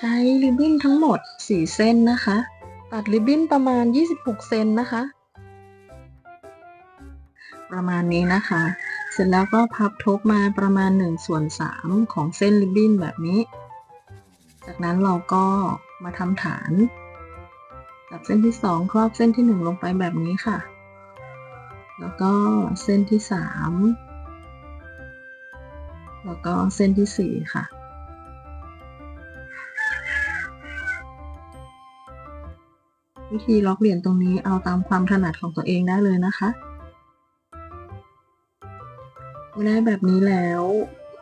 ใช้ริบบิ้นทั้งหมด 4 เส้นนะคะ ตัดริบบิ้นประมาณ 26 เซนนะคะ ประมาณนี้นะคะ เสร็จแล้วก็พับทบมาประมาณ1ส่วน3ของเส้นริบบิ้นแบบนี้ จากนั้นเราก็มาทำฐานจับเส้นที่ 2 ครอบเส้นที่ 1 ลงไปแบบนี้ค่ะ แล้วก็เส้นที่ 3 แล้วก็เส้นที่ 4 ค่ะ วิธีล็อกเหรียญตรงนี้เอาตามความถนัดของตัวเองได้เลยนะคะได้แบบนี้แล้ว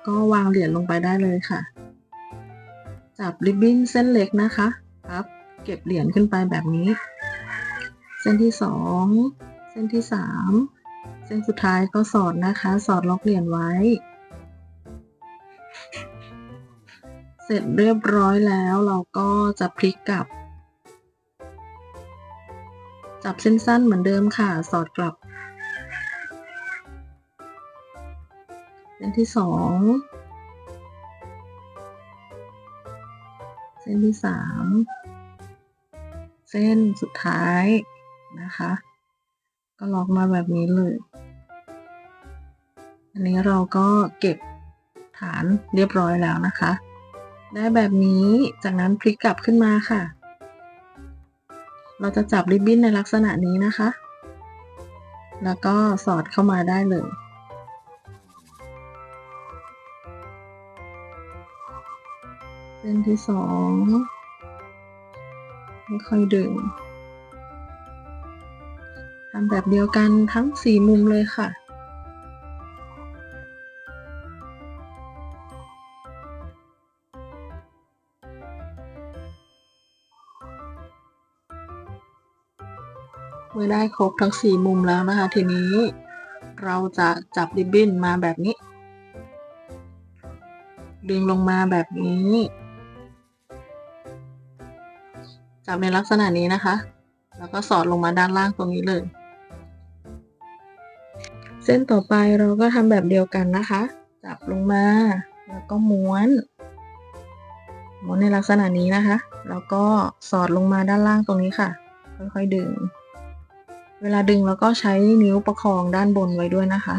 ก็วางเหรียญลงไปได้เลยค่ะ จับริบบิ้นเส้นเล็กนะคะพับ เก็บเหรียญขึ้นไปแบบนี้ เส้นที่สองเส้นที่สามเส้นสุดท้ายก็สอดนะคะ สอดล็อกเหรียญไว้ เสร็จเรียบร้อยแล้วเราก็จะพลิกกลับ จับเส้นสั้นเหมือนเดิมค่ะ สอดกลับ เส้นที่สองเส้นที่สามเส้นสุดท้ายนะคะ ก็ล็อกมาแบบนี้เลย อันนี้เราก็เก็บฐานเรียบร้อยแล้วนะคะ ได้แบบนี้จากนั้นพลิกกลับขึ้นมาค่ะ เราจะจับริบบิ้นในลักษณะนี้นะคะ แล้วก็สอดเข้ามาได้เลย เส้นที่สองค่อยๆดึงทำแบบเดียวกันทั้งสี่มุมเลยค่ะ เมื่อได้ครบทั้งสี่มุมแล้วนะคะ ทีนี้เราจะจับริบบิ้นมาแบบนี้ ดึงลงมาแบบนี้ จับในลักษณะนี้นะคะ แล้วก็สอดลงมาด้านล่างตรงนี้เลย เส้นต่อไปเราก็ทำแบบเดียวกันนะคะ จับลงมาแล้วก็ม้วนม้วนในลักษณะนี้นะคะ แล้วก็สอดลงมาด้านล่างตรงนี้ค่ะ ค่อยๆดึง เวลาดึงแล้วก็ใช้นิ้วประคองด้านบนไว้ด้วยนะคะ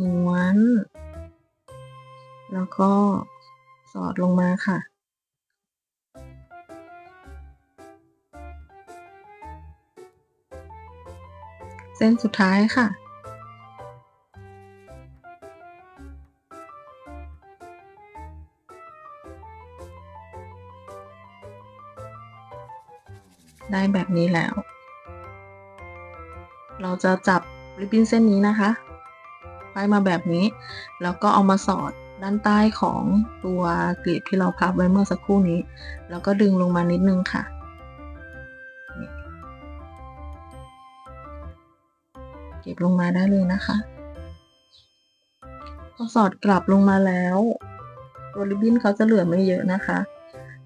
ม้วน แล้วก็สอดลงมาค่ะ เส้นสุดท้ายค่ะ ได้แบบนี้แล้ว เราจะจับริบบิ้นเส้นนี้นะคะไว้มาแบบนี้ แล้วก็เอามาสอดด้านใต้ของตัวกลีบที่เราพับไว้เมื่อสักครู่นี้ แล้วก็ดึงลงมานิดนึงค่ะ เก็บลงมาได้เลยนะคะ พอสอดกลับลงมาแล้ว ตัวริบบิ้นเขาจะเหลือไม่เยอะนะคะ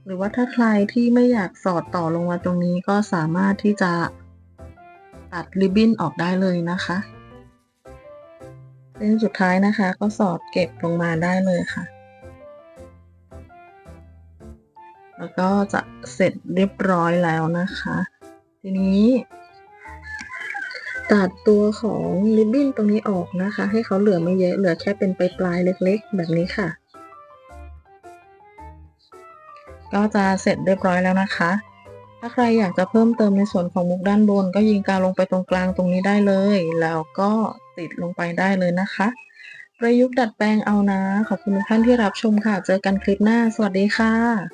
หรือว่าถ้าใครที่ไม่อยากสอดต่อลงมาตรงนี้ก็สามารถที่จะตัดริบบิ้นออกได้เลยนะคะเส้นสุดท้ายนะคะ ก็สอดเก็บลงมาได้เลยค่ะ แล้วก็จะเสร็จเรียบร้อยแล้วนะคะ ทีนี้ ตัดตัวของริบบิ้นตรงนี้ออกนะคะ ให้เขาเหลือไม่เยอะเหลือแค่เป็นปลายๆเล็ก ๆ แบบนี้ค่ะ ก็จะเสร็จเรียบร้อยแล้วนะคะ ถ้าใครอยากจะเพิ่มเติมในส่วนของมุกด้านบน ก็ยิงกาวลงไปตรงกลางตรงนี้ได้เลย แล้วก็ติดลงไปได้เลยนะคะ ประยุกต์ดัดแปลงเอานะ ขอบคุณทุกท่านที่รับชมค่ะ เจอกันคลิปหน้า สวัสดีค่ะ